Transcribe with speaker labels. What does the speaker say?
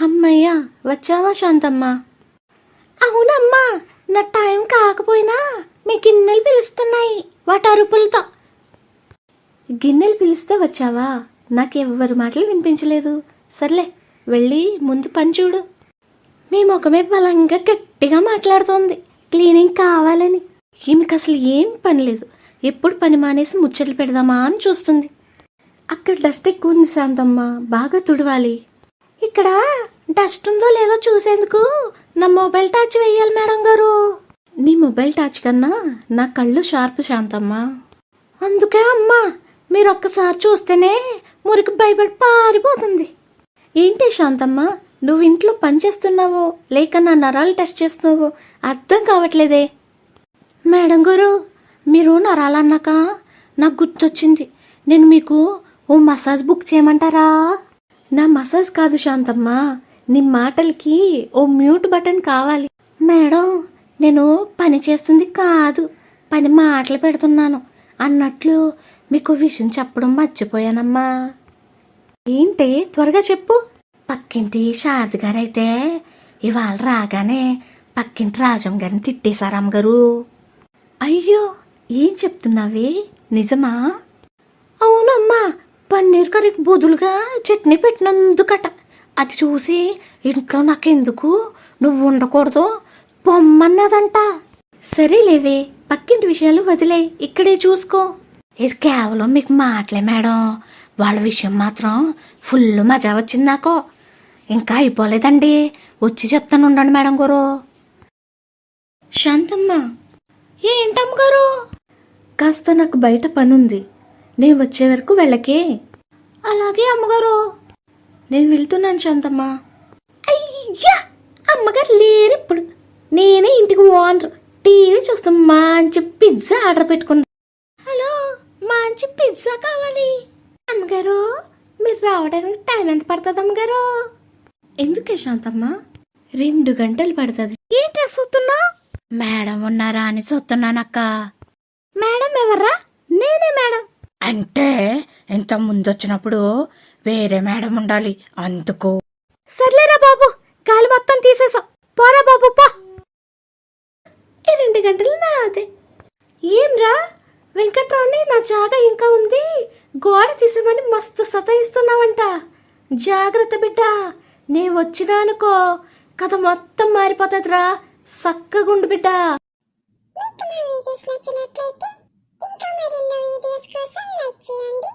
Speaker 1: అమ్మయ్యా వచ్చావా శాంతమ్మ? అవునమ్మా నా టైం కాకపోయినా మీ గిన్నెలు పిలుస్తున్నాయి వాటి అరుపులతో. గిన్నెలు పిలిస్తే వచ్చావా? నాకెవ్వరి మాటలు వినిపించలేదు. సర్లే వెళ్ళి ముందు పని చూడు. మీ ముఖమే బలంగా గట్టిగా మాట్లాడుతోంది. క్లీనింగ్ కావాలని. ఈమెకి అసలు ఏం పని లేదు. ఎప్పుడు పని మానేసి ముచ్చట్లు పెడదామా అని చూస్తుంది. అక్కడ డస్ట్ ఎక్కువ ఉంది శాంతమ్మ బాగా తుడవాలి. ఇక్కడ డస్ట్ ఉందో లేదో చూసేందుకు నా మొబైల్ టచ్ వేయాలి మేడం గారు. నీ మొబైల్ టచ్ కన్నా నా కళ్ళు షార్ప్ శాంతమ్మా. అందుకే అమ్మా మీరు ఒక్కసారి చూస్తేనే మురికి భయపడి పారిపోతుంది. ఏంటి శాంతమ్మ నువ్వు ఇంట్లో పనిచేస్తున్నావో లేక నా నరాలు టెస్ట్ చేస్తున్నావో అర్థం కావట్లేదే. మేడం గారు మీరు నరాలన్నాక నాకు గుర్తొచ్చింది. నేను మీకు ఓ మసాజ్ బుక్ చేయమంటారా? నా మసాజ్ కాదు శాంతమ్మ నీ మాటలకి ఓ మ్యూట్ బటన్ కావాలి. మేడం నేను పని చేస్తుంది కాదు పని మాటలు పెడుతున్నాను అన్నట్లు మీకు విషయం చెప్పడం మర్చిపోయానమ్మా. ఏంటి త్వరగా చెప్పు. పక్కింటి శారద గారైతే ఇవాళ రాగానే పక్కింటి రాజం గారిని తిట్టేశారు అమ్మగారు. అయ్యో ఏం చెప్తున్నావే? నిజమా? అవునమ్మా పన్నీర్ కర్రీకి బదులుగా చట్నీ పెట్టినందుకట. అది చూసి ఇంట్లో నాకెందుకు? నువ్వు ఉండకూడదు. పొమ్మన్నదంట. సరేలేవే పక్కింటి విషయాలు వదిలే ఇక్కడే చూసుకో. ఇది కేవలం మీకు మాటలే మేడం. వాళ్ళ విషయం మాత్రం ఫుల్ మజా వచ్చింది నాకు. ఇంకా అయిపోలేదండి. వచ్చి చెప్తాను ఉండండి మేడం గారు. శాంతమ్మ. ఏంటమ్మ గారు? కాస్త నాకు బయట పనుంది. నేను వచ్చే వరకు వెళ్ళకే. అలాగే అమ్మగారు. నేను వెళ్తున్నాను శాంతమ్మ. అయ్యా అమ్మగారు లేరు ఇప్పుడు. నేనే ఇంటికి ఓనర్ టీవీ చూస్తూ మంచి పిజ్జా ఆర్డర్ పెట్టుకున్నా హలో మంచి పిజ్జా కావాలి. అమ్మగారు మీరు రావడానికి టైం ఎంత పడుతుంది అమ్మగారు? ఎందుకే శాంతమ్మ? రెండు గంటలు పడుతుంది. ఏంటి చూస్తున్నా? మేడం ఉన్నారా అని చూస్తున్నానక్క. మేడం ఎవర్రా నేనే మేడం. అంటే ఇంత ముందు వచ్చినప్పుడు వేరే మేడం ఉండాలి. అందుకు. సర్లేరా బాబు గాలి మొత్తం తీసేసాం. పోరా బాబు పో. ఈ రెండు గంటలు నాదే. ఏంరా? వెంకట్రావుని నా జాగా ఇంకా ఉంది. గోడ తీసేమని మస్తు సతాయిస్తున్నావంట. జాగ్రత్త బిడ్డ. నే వచ్చినా అనుకో కథ మొత్తం మారిపోతుందిరా. సక్కగుండు బిడ్డ.
Speaker 2: మీకు మా వీడియోస్ నచ్చినట్లయితే చేయండి